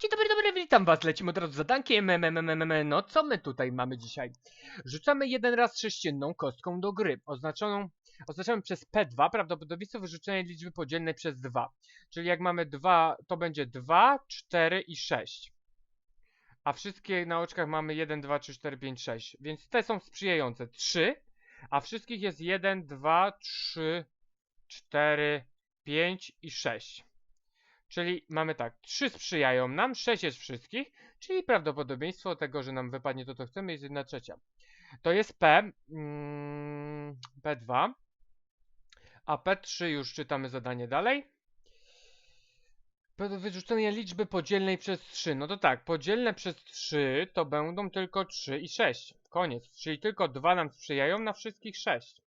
Dzień dobry, dobry, witam was. Lecimy od razu z zadankiem. M, m, m, m, m. No co my tutaj mamy dzisiaj? Rzucamy jeden raz sześcienną kostką do gry, oznaczoną oznaczamy przez P2 prawdopodobieństwo wyrzucenia liczby podzielnej przez 2. Czyli jak mamy 2, to będzie 2, 4 i 6. A wszystkie na oczkach mamy 1, 2, 3, 4, 5, 6. Więc te są sprzyjające. 3, a wszystkich jest 1, 2, 3, 4, 5 i 6. Czyli mamy tak, 3 sprzyjają nam, 6 jest wszystkich, czyli prawdopodobieństwo tego, że nam wypadnie to, co chcemy, jest 1 trzecia. To jest P, mm, P2, a P3 już czytamy zadanie dalej. Wyrzucenie liczby podzielnej przez 3. No to tak, podzielne przez 3 to będą tylko 3 i 6. Koniec. Czyli tylko 2 nam sprzyjają na wszystkich 6.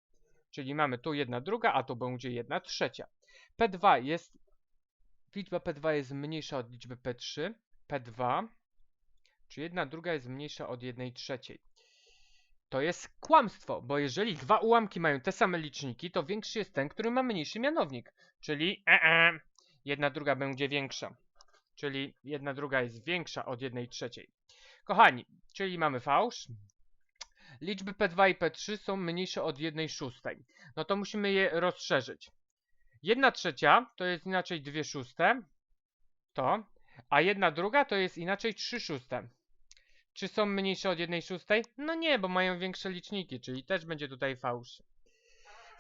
Czyli mamy tu jedna druga, a tu będzie jedna trzecia. P2 jest liczba P2 jest mniejsza od liczby P3, P2, czy jedna druga jest mniejsza od jednej trzeciej. To jest kłamstwo, bo jeżeli dwa ułamki mają te same liczniki, to większy jest ten, który ma mniejszy mianownik. Czyli e -e, jedna druga będzie większa. Czyli jedna druga jest większa od jednej trzeciej. Kochani, czyli mamy fałsz. Liczby P2 i P3 są mniejsze od jednej szóstej. No to musimy je rozszerzyć. Jedna trzecia to jest inaczej dwie szóste. To. A jedna druga to jest inaczej trzy szóste. Czy są mniejsze od jednej szóstej? No nie, bo mają większe liczniki, czyli też będzie tutaj fałsz.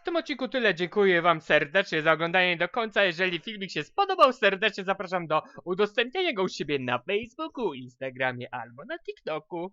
W tym odcinku tyle. Dziękuję Wam serdecznie za oglądanie do końca. Jeżeli filmik się spodobał, serdecznie zapraszam do udostępniania go u siebie na Facebooku, Instagramie albo na TikToku.